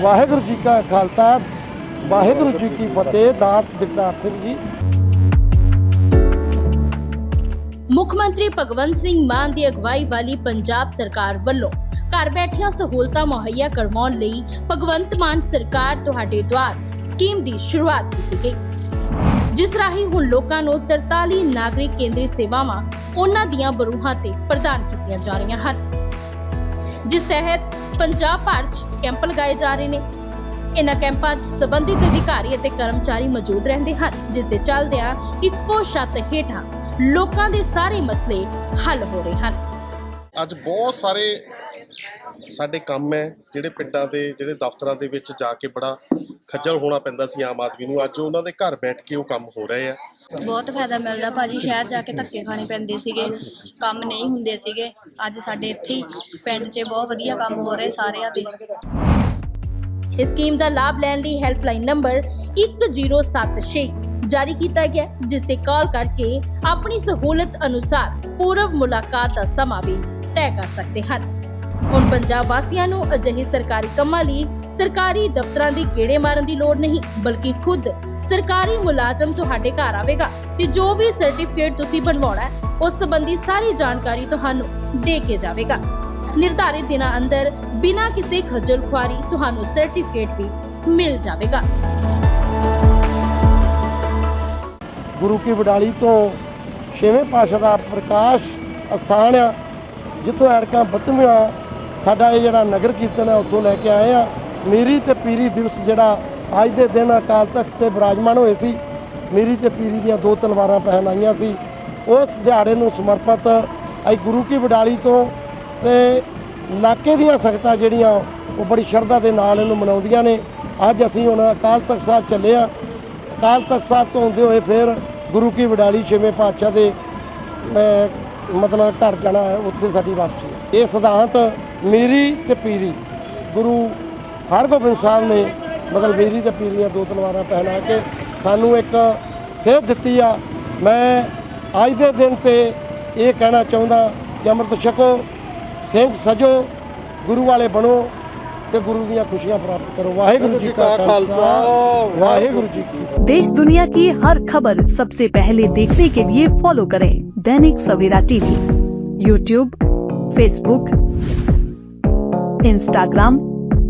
ਵਾਹਿਗੁਰੂ ਜੀ ਕਾ ਖਾਲਸਾ, ਵਾਹਿਗੁਰੂ ਜੀ ਕੀ ਫਤਿਹ, ਦਾਸ ਜਗਤਾਰ ਸਿੰਘ ਜੀ। ਮੁੱਖ ਮੰਤਰੀ ਭਗਵੰਤ ਸਿੰਘ ਮਾਨ ਦੀ ਅਗਵਾਈ ਵਾਲੀ ਪੰਜਾਬ ਸਰਕਾਰ ਵੱਲੋਂ ਘਰ ਬੈਠਿਆਂ ਸਹੂਲਤਾਂ ਮੁਹੱਈਆ ਕਰਵਾਉਣ ਲਈ ਭਗਵੰਤ ਮਾਨ ਸਰਕਾਰ ਤੁਹਾਡੇ ਦੁਆਰ ਸਕੀਮ ਦੀ ਸ਼ੁਰੂਆਤ ਕੀਤੀ ਗਈ। ਜਿਸ ਰਾਹੀਂ ਹੁਣ ਲੋਕਾਂ ਨੂੰ 43 ਨਾਗਰਿਕ ਕੇਂਦਰੀ ਸੇਵਾਵਾਂ ਉਹਨਾਂ ਦੀਆਂ ਬਰੂਹਾਂ ਤੇ ਪ੍ਰਦਾਨ ਕੀਤੀਆਂ ਜਾ ਰਹੀਆਂ ਹਨ। ਜਿਸ ਤਹਿਤ ਪੰਜਾਬ ਭਰ 'ਚ ਕੈਂਪ ਲਗਾਏ ਜਾ ਰਹੇ ਨੇ। ਇਨ੍ਹਾਂ ਕੈਂਪਾਂ 'ਚ ਸੰਬੰਧਿਤ ਅਧਿਕਾਰੀ ਅਤੇ ਕਰਮਚਾਰੀ ਮੌਜੂਦ ਰਹਿੰਦੇ ਹਨ, ਜਿਸ ਦੇ ਚੱਲਦਿਆਂ ਇੱਕੋ ਛੱਤ ਹੇਠਾਂ ਲੋਕਾਂ ਦੇ ਸਾਰੇ ਮਸਲੇ ਹੱਲ ਹੋ ਰਹੇ ਹਨ। ਅੱਜ ਬਹੁਤ ਸਾਰੇ ਸਾਡੇ ਕੰਮ ਹੈ, ਜਿਹੜੇ ਪਿੰਡਾਂ ਦੇ, ਜਿਹੜੇ ਦਫ਼ਤਰਾਂ ਦੇ ਵਿੱਚ ਜਾ ਕੇ ਬੜਾ ਖੱਜਲ ਹੋਣਾ ਪੈਂਦਾ ਸੀ ਆਮ ਆਦਮੀ ਨੂੰ। ਅੱਜ ਉਹਨਾਂ ਦੇ ਘਰ ਬੈਠ ਕੇ ਉਹ ਕੰਮ ਹੋ ਰਹੇ ਆ। ਬਹੁਤ ਫਾਇਦਾ ਮਿਲਦਾ। ਭਾਜੀ ਸ਼ਹਿਰ ਜਾ ਕੇ ਧੱਕੇ ਖਾਣੇ ਪੈਂਦੇ ਸੀਗੇ, ਕੰਮ ਨਹੀਂ ਹੁੰਦੇ ਸੀਗੇ। ਅੱਜ ਸਾਡੇ ਇੱਥੇ ਹੀ ਪਿੰਡ 'ਚ ਬਹੁਤ ਵਧੀਆ ਕੰਮ ਹੋ ਰਹੇ ਸਾਰਿਆਂ ਦੇ। ਇਸ ਸਕੀਮ ਦਾ ਲਾਭ ਲੈਣ ਲਈ ਹੈਲਪਲਾਈਨ ਨੰਬਰ 1076 ਜਾਰੀ ਕੀਤਾ ਗਿਆ, ਜਿਸ ਤੇ ਕਾਲ ਕਰਕੇ ਆਪਣੀ ਸਹੂਲਤ ਅਨੁਸਾਰ ਪੂਰਵ ਮੁਲਾਕਾਤ ਦਾ ਸਮਾਂ ਵੀ ਤੈਅ ਕਰ ਸਕਦੇ ਹਨ। ਹੁਣ ਪੰਜਾਬ ਵਾਸੀਆਂ ਨੂੰ ਅਜਿਹੇ ਸਰਕਾਰੀ ਕੰਮਾਂ ਲਈ ਸਰਕਾਰੀ ਦਫ਼ਤਰਾਂ ਦੀ ਗੇੜੇ ਮਾਰਨ ਦੀ ਲੋੜ ਨਹੀਂ, ਬਲਕਿ ਖੁਦ ਸਰਕਾਰੀ ਮੁਲਾਜ਼ਮ ਤੁਹਾਡੇ ਘਰ ਆਵੇਗਾ ਤੇ ਜੋ ਵੀ ਸਰਟੀਫਿਕੇਟ ਤੁਸੀਂ ਬਣਵਾਉਣਾ ਹੈ, ਉਸ ਸੰਬੰਧੀ ਸਾਰੀ ਜਾਣਕਾਰੀ ਤੁਹਾਨੂੰ ਦੇ ਕੇ ਜਾਵੇਗਾ। ਨਿਰਧਾਰਿਤ ਦਿਨਾਂ ਅੰਦਰ, ਬਿਨਾਂ ਕਿਸੇ ਖੱਜਲ ਖੁਆਰੀ ਤੁਹਾਨੂੰ ਸਰਟੀਫਿਕੇਟ ਵੀ ਮਿਲ ਜਾਵੇਗਾ। ਗੁਰੂ ਕੀ ਵਡਾਲੀ ਤੋਂ ਛੇਵੇਂ ਪਾਤਸ਼ਾਹ ਦਾ ਪ੍ਰਕਾਸ਼ ਅਸਥਾਨ ਆ, ਜਿੱਥੋਂ ਐਰਕਾਂ ਬਤਮਿਆ ਸਾਡਾ ਇਹ ਜਿਹੜਾ ਨਗਰ ਕੀਰਤਨ ਹੈ, ਉੱਥੋਂ ਲੈ ਕੇ ਆਏ ਆ। ਮੀਰੀ ਤੇ ਪੀਰੀ ਦਿਵਸ ਜਿਹੜਾ ਅੱਜ ਦੇ ਦਿਨ ਅਕਾਲ ਤਖਤ ਤੇ ਬਿਰਾਜਮਾਨ ਹੋਏ ਸੀ, ਮੀਰੀ ਤੇ ਪੀਰੀ ਦੀਆਂ ਦੋ ਤਲਵਾਰਾਂ ਪਹਿਨਾਈਆਂ ਸੀ। ਉਸ ਦਿਹਾੜੇ ਨੂੰ ਸਮਰਪਿਤ ਅੱਜ ਗੁਰੂ ਕੀ ਵਡਾਲੀ ਤੋਂ ਤੇ ਇਲਾਕੇ ਦੀਆਂ ਸੰਗਤਾਂ ਜਿਹੜੀਆਂ ਉਹ ਬੜੀ ਸ਼ਰਧਾ ਦੇ ਨਾਲ ਇਹਨੂੰ ਮਨਾਉਂਦੀਆਂ ਨੇ। ਅੱਜ ਅਸੀਂ ਹੁਣ ਅਕਾਲ ਤਖਤ ਸਾਹਿਬ ਚੱਲੇ ਆ ਅਕਾਲ ਤਖਤ ਸਾਹਿਬ ਤੋਂ ਹੁੰਦੇ ਹੋਏ ਫਿਰ ਗੁਰੂ ਕੀ ਵਡਾਲੀ ਛੇਵੇਂ ਪਾਤਸ਼ਾਹ ਦੇ ਮਤਲਬ ਘਰ ਜਾਣਾ ਹੈ, ਉੱਥੇ ਸਾਡੀ ਵਾਪਸੀ ਹੈ। ਇਹ ਸਿਧਾਂਤ ਮੀਰੀ ਤੇ ਪੀਰੀ, ਗੁਰੂ ਹਰਗੋਬਿੰਦ ਸਾਹਿਬ ਨੇ ਮਤਲਬ ਮੇਰੀ ਤੇ ਪੀਰੀ ਦੀਆਂ ਦੋ ਤਲਵਾਰਾਂ ਪਹਿਨਾ ਕੇ ਸਾਨੂੰ ਇੱਕ ਸੇਧ ਦਿੱਤੀ ਆ ਮੈਂ ਅੱਜ ਦੇ ਦਿਨ ਤੇ ਇਹ ਕਹਿਣਾ ਚਾਹੁੰਦਾ ਕਿ ਅੰਮ੍ਰਿਤ ਛਕੋ ਸਿੰਘ ਸਜੋ ਗੁਰੂ ਵਾਲੇ ਬਣੋ ਤੇ ਗੁਰੂ ਦੀਆਂ ਖੁਸ਼ੀਆਂ ਪ੍ਰਾਪਤ ਕਰੋ ਵਾਹਿਗੁਰੂ ਜੀ ਕਾ ਖਾਲਸਾ ਵਾਹਿਗੁਰੂ ਜੀ ਕੀ ਫਤਿਹ देश दुनिया की हर खबर सबसे पहले देखने के लिए फॉलो करें Dainik Savera TV YouTube Facebook Instagram